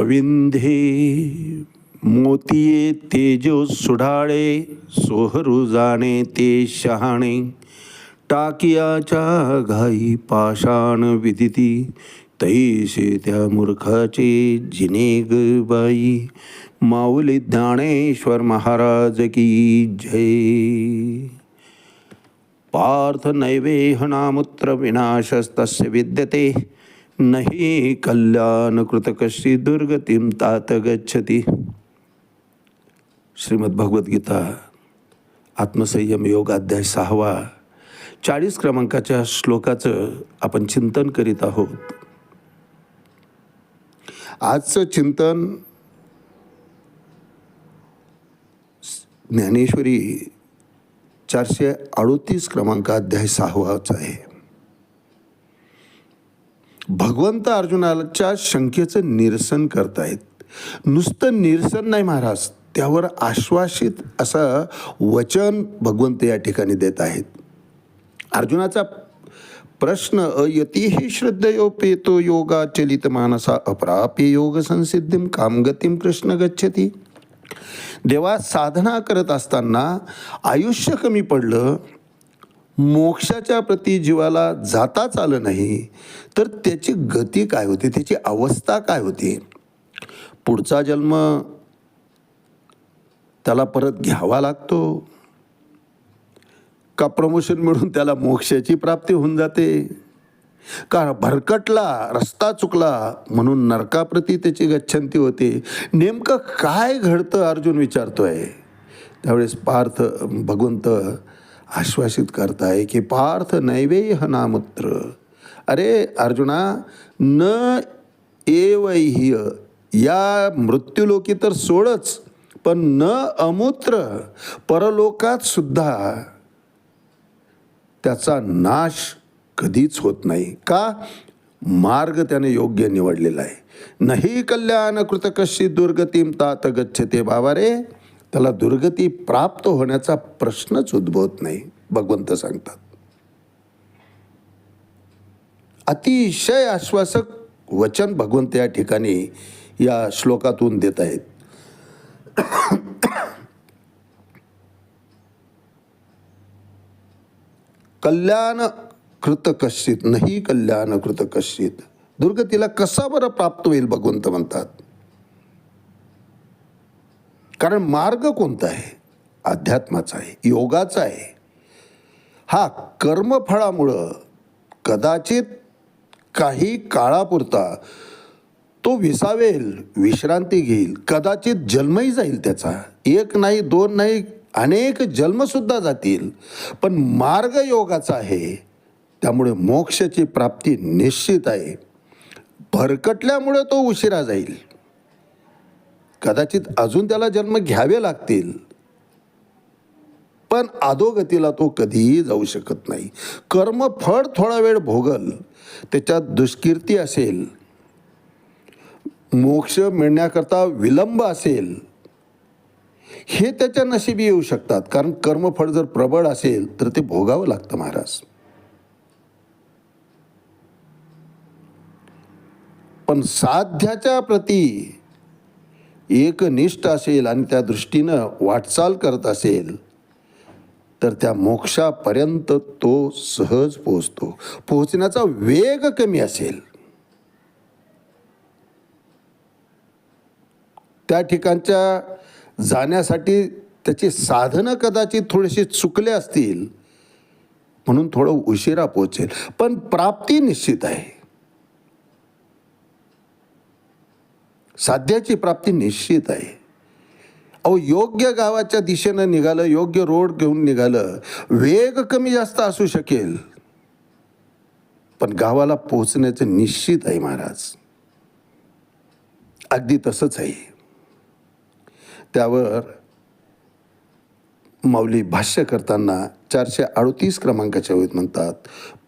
अविंधे मोतिये तेजो सुढाळे सोहरू जाणे ते शहाणे. टाकियाच्या घाई पाषाण विदिती तैसे त्या मूर्खाचे जिने ग बाई. माऊली ज्ञानेश्वर महाराज की जय. पार्थ नैवेह नामुत्र विनाशस्तस्य विद्यते नहि कल्याण कृतकशी दुर्गतीम तात गच्छती। श्रीमद भगवद्गीता आत्मसंयम योग अध्याय सहावा चाळीस क्रमांकाच्या श्लोकाचं आपण चिंतन करीत आहोत। आजचं चिंतन ज्ञानेश्वरी चारशे अडोतीस क्रमांक अध्याय सहावाच आहे। भगवंत अर्जुनाच्या शंकेचं निरसन करतायत. नुसतं निरसन नाही महाराज त्यावर आश्वासित असं वचन भगवंत या ठिकाणी देत आहेत. अर्जुनाचा प्रश्न अयतीही श्रद्धयोपेतो योगा चलित मानसा अप्राप्य योग संसिद्धीम कामगतीम कृष्ण गच्छती. देवा साधना करत असताना आयुष्य कमी पडलं मोक्षाच्या प्रती जीवाला जाताच आलं नाही तर त्याची गती काय होते? त्याची अवस्था काय होती? पुढचा जन्म त्याला परत घ्यावा लागतो. का प्रमोशन मिळून त्याला मोक्षाची प्राप्ती होऊन जाते? का भरकटला रस्ता चुकला म्हणून नरकाप्रती त्याची गच्छंती होते? नेमकं काय घडतं? अर्जुन विचारतोय. त्यावेळेस पार्थ भगवंत आश्वासित करताय की पार्थ नैवेह नामत्र. अरे अर्जुना न एवह्य या मृत्यूलोकी तर सोडच पण न अमूत्र परलोकात सुद्धा त्याचा नाश कधीच होत नाही. का? मार्ग त्याने योग्य निवडलेला आहे. नाही कल्याण कृतकशी दुर्गतीम तात गच्छते बाबा रे. त्याला दुर्गती प्राप्त होण्याचा प्रश्नच उद्भवत नाही भगवंत सांगतात. अतिशय आश्वासक वचन भगवंत या ठिकाणी या श्लोकातून देत आहेत. कल्याण कृत कश्चित नाही कल्याण कृत कश्चित. दुर्गतीला कसा बरं प्राप्त होईल भगवंत म्हणतात. कारण मार्ग कोणता आहे? अध्यात्माचा आहे योगाचा आहे. हा कर्मफळामुळं कदाचित काही काळापुरता तो विसावेल विश्रांती घेईल. कदाचित जन्मही जाईल त्याचा. एक नाही दोन नाही अनेक जन्मसुद्धा जातील. पण मार्ग योगाचा आहे. त्यामुळे मोक्षाची प्राप्ती निश्चित आहे. भरकटल्यामुळे तो उशिरा जाईल. कदाचित अजून त्याला जन्म घ्यावे लागतील. पण अधोगतीला तो कधीही जाऊ शकत नाही. कर्मफळ थोडा वेळ भोगल त्याच्यात दुष्कीर्ती असेल. मोक्ष मिळण्याकरता विलंब असेल. हे त्याच्या नशिबी येऊ शकतात. कारण कर्मफळ जर प्रबळ असेल तर ते भोगावं लागतं महाराज. पण साध्याच्या प्रती एकनिष्ठ असेल आणि त्या दृष्टीनं वाटचाल करत असेल तर त्या मोक्षापर्यंत तो सहज पोहोचतो. पोहोचण्याचा वेग कमी असेल. त्या ठिकाणच्या जाण्यासाठी त्याची साधनं कदाचित थोडीशी चुकले असतील म्हणून थोडं उशिरा पोहोचेल. पण प्राप्ती निश्चित आहे. साध्याची प्राप्ती निश्चित आहे. अहो योग्य गावाच्या दिशेनं निघालं योग्य रोड घेऊन निघालं वेग कमी जास्त असू शकेल. पण गावाला पोचण्याचं निश्चित आहे महाराज. अगदी तसंच आहे. त्यावर माऊली भाष्य करताना चारशे अडतीस क्रमांकाच्या वेळेत म्हणतात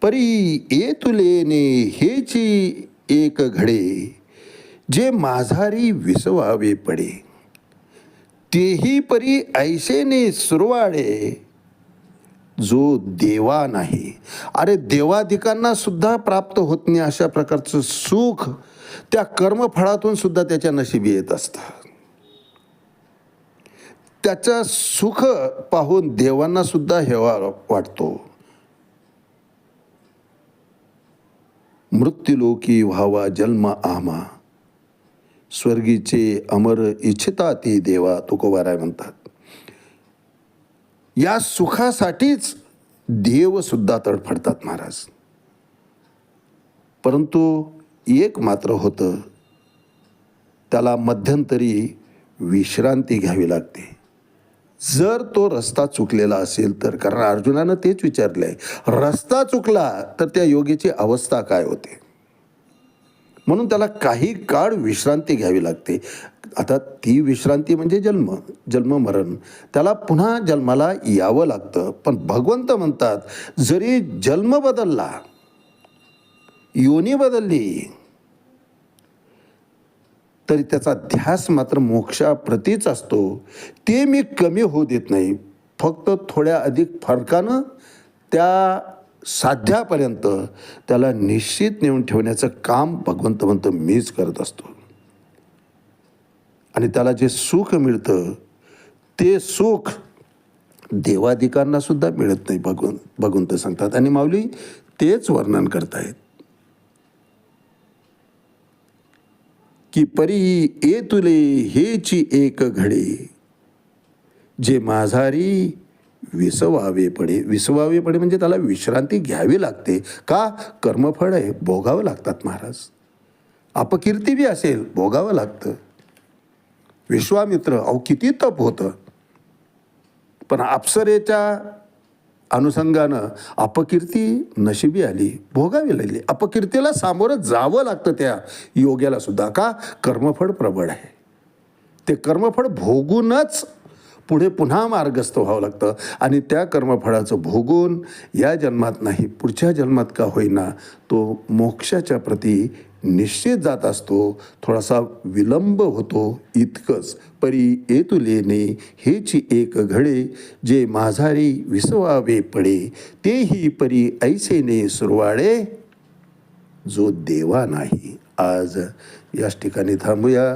परी ए तुलेने हेची एक घडे. जे माझारी विसवावे पडे तेही परी ऐसेने सुरवाडे. जो देवा नाही अरे देवाधिकांना सुद्धा प्राप्त होत नाही अशा प्रकारचं सुख त्या कर्मफळातून सुद्धा त्याच्या नशिबी येत असतं. त्याचं सुख पाहून देवांना सुद्धा हेवा वाटतो. मृत्यूलोकी व्हावा जन्म आमा स्वर्गीचे अमर इच्छिता ती देवा तुकोबाराय म्हणतात. या सुखासाठीच देव सुद्धा तडफडतात महाराज. परंतु एक मात्र होतं त्याला मध्यंतरी विश्रांती घ्यावी लागते. जर तो रस्ता चुकलेला असेल तर कारण अर्जुनानं तेच विचारलंय रस्ता चुकला तर त्या योगीची अवस्था काय होते? म्हणून त्याला काही काळ विश्रांती घ्यावी लागते. आता ती विश्रांती म्हणजे जन्म जन्म मरण. त्याला पुन्हा जन्माला यावं लागतं. पण भगवंत म्हणतात जरी जन्म बदलला योनी बदलली तरी त्याचा ध्यास मात्र मोक्षाप्रतीच असतो. ते मी कमी होऊ देत नाही. फक्त थोड्या अधिक फरकानं त्या साध्यापर्यंत त्याला निश्चित नेऊन ठेवण्याचं काम भगवंत म्हणतो मीच करत असतो. आणि त्याला जे सुख मिळतं ते सुख देवाधिकांना सुद्धा मिळत नाही भगवंत भगवंत सांगतात. आणि माऊली तेच वर्णन करतायत. की परी ए तुले हेची एक घडे. जे माझारी विसवावे पडे. विसवावे पडे म्हणजे त्याला विश्रांती घ्यावी लागते. का? कर्मफळ आहे भोगावं लागतात महाराज. अपकीर्ती बी असेल भोगावं लागतं. विश्वामित्र अहो किती तप होतं. पण अप्सरेच्या अनुषंगानं अपकीर्ती नशिबी आली भोगावी लागली. अपकीर्तीला सामोरं जावं लागतं त्या योग्याला सुद्धा. का? कर्मफळ प्रबळ आहे. ते कर्मफळ भोगूनच पुढे पुन्हा मार्गस्थ व्हावं लागतं. आणि त्या कर्मफळाचं भोगून या जन्मात नाही पुढच्या जन्मात का होईना तो मोक्षाच्या प्रती निश्चित जात असतो. थोडासा विलंब होतो इतकंच. परी येतुलेने हेची एक घडे जे माझारी विसवावे पडे तेही परी ऐसेने सुरवाळे जो देवा नाही. आज याच ठिकाणी थांबूया.